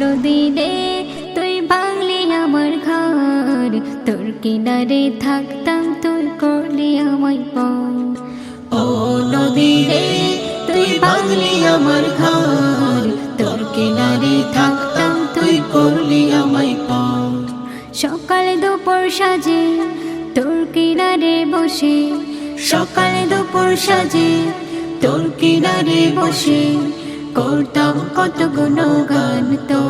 নদীরে তুই বাংলি আমার ঘর। তোর কিনারে থাকতাম, তোর করলি আমায় পর নদীরে তুই বাংলি আমার ঘর। তোর কিনারে থাকতাম, তুই করলি আমায় সকাল দুপুর সাজে তোর কিনারে বসে। সকাল দুপুর সাজে তোর কিনারে বসে। করতাম কত গুণগান তো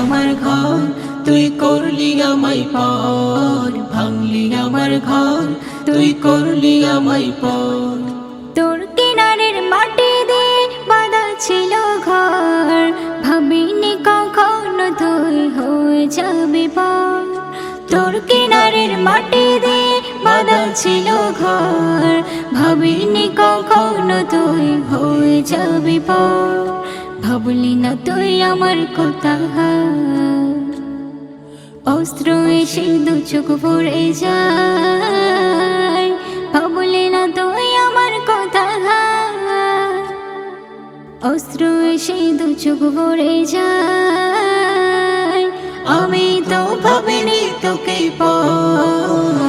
আমার ঘর তুই করলি আমায় পর ভাঙলি আমার ঘর তুই করলি আমায় পর তোর কিনারের মাটি দিয়ে বাঁধা ছিল ঘর। ভাবিনি কখনো তুই হয়ে যাবি পর তোর কিনারের মাটি দিয়ে বাঁধা ছিল ঘর। ভাবিনি কখনো তুই হয়ে যাবি পর। ভাবলি না তুই আমার কথা। অস্ত্র এসে দু চোখ পড়ে যায়। ভাবলি না তুই আমার কথা। অস্ত্র এসে দু চোখ পড়ে যায়। আমি তো ভাবিনি তোকে তুই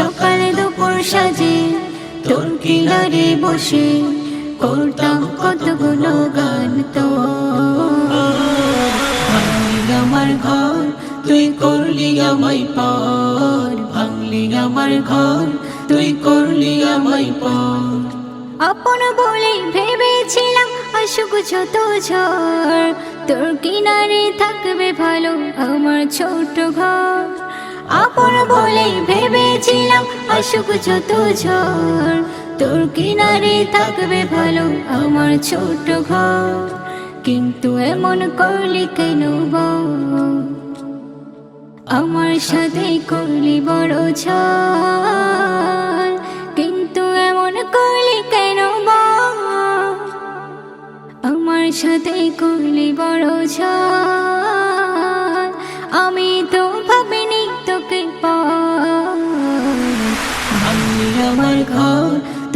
সকালে দুপুর সাজে, তোর কিনারে বসে করতাম কতগুলো গান তো। আমার ঘর, তুই করলি আমায় পর। ভাঙলি আমার ঘর, তুই করলি আমায় পর। আপন বলে ভেবেছিলাম অসুখ যত ঝড়, তোর কিনারে থাকবে ভালো আমার ছোট ঘর। আপন বলে ভেবেছিলাম অসুখ যত ঝড়, তোর কিনারে থাকবে ভালো আমার ছোট ঘর কিন্তু এমন করলি কেন? আমার সাথে করলি বড় ছল কিন্তু এমন করলি কেন? আমার সাথে করলি বড় ছল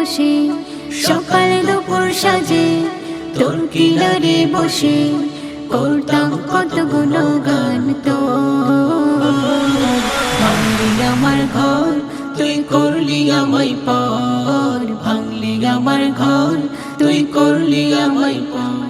বসে, সকাল দুপুর সাজে তোর কিনারে বসে, করতাম কতগুলো গান তো। ভাঙলি আমার ঘর, তুই করলি আমায় পর। ভাঙলি আমার ঘর, তুই করলি আমায় পর।